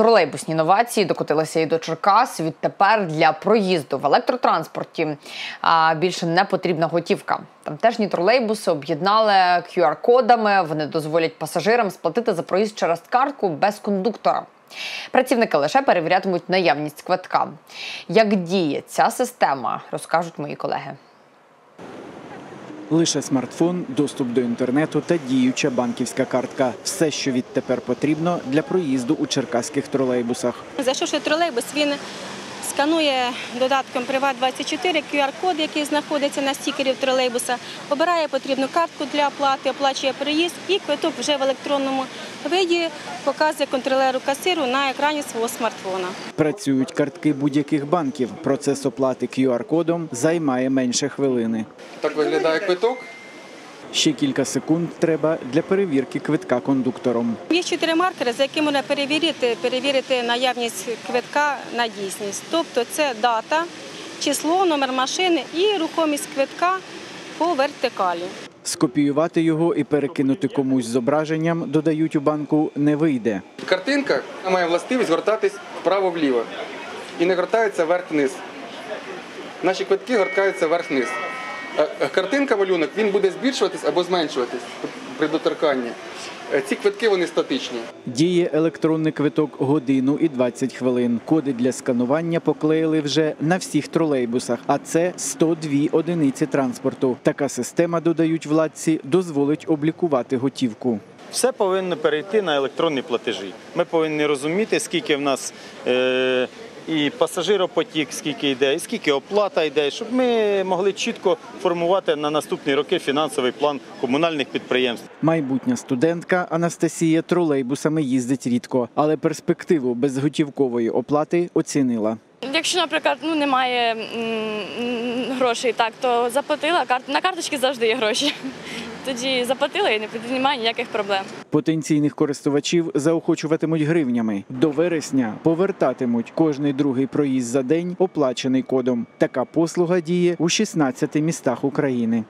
Тролейбусні новації докотилися і до Черкас. Відтепер для проїзду в електротранспорті більше не потрібна готівка. Тамтешні тролейбуси об'єднали QR-кодами. Вони дозволять пасажирам сплатити за проїзд через картку без кондуктора. Працівники лише перевірятимуть наявність квитка. Як діє ця система, розкажуть мої колеги. Лише смартфон, доступ до інтернету та діюча банківська картка все, що відтепер потрібно для проїзду у черкаських тролейбусах. Зайшовши тролейбус, він сканує додатком Приват 24 QR-код, який знаходиться на стікері тролейбуса, обирає потрібну картку для оплати, оплачує переїзд і квиток вже в електронному виді показує контролеру касиру на екрані свого смартфона. Працюють картки будь-яких банків. Процес оплати QR-кодом займає менше хвилини. Так виглядає квиток. Ще кілька секунд треба для перевірки квитка кондуктором. Є чотири маркери, за якими можна перевірити, перевірити наявність квитка на дійсність. Тобто це дата, число, номер машини і рухомість квитка по вертикалі. Скопіювати його і перекинути комусь зображенням, додають у банку, не вийде. Картинка має властивість гортатись вправо-вліво і не гортається вверх-вниз. Наші квитки гортаються вверх-вниз. Е, е, Картинка, малюнок, він буде збільшуватись або зменшуватись при доторканні. Е, Ці квитки вони статичні. Діє електронний квиток годину і 20 хвилин. Коди для сканування поклеїли вже на всіх тролейбусах, а це 102 одиниці транспорту. Така система, додають владці, дозволить облікувати готівку. Все повинно перейти на електронні платежі. Ми повинні розуміти, скільки в нас е, і пасажиропотік, скільки йде, і скільки оплата йде, щоб ми могли чітко формувати на наступні роки фінансовий план комунальних підприємств. Майбутня студентка Анастасія тролейбусами їздить рідко, але перспективу безготівкової оплати оцінила. Якщо, наприклад, ну немає м, грошей, так то заплатила карт на карточки завжди є гроші. Тоді заплатили і не немає ніяких проблем. Потенційних користувачів заохочуватимуть гривнями. До вересня повертатимуть кожний другий проїзд за день, оплачений кодом. Така послуга діє у 16 містах України.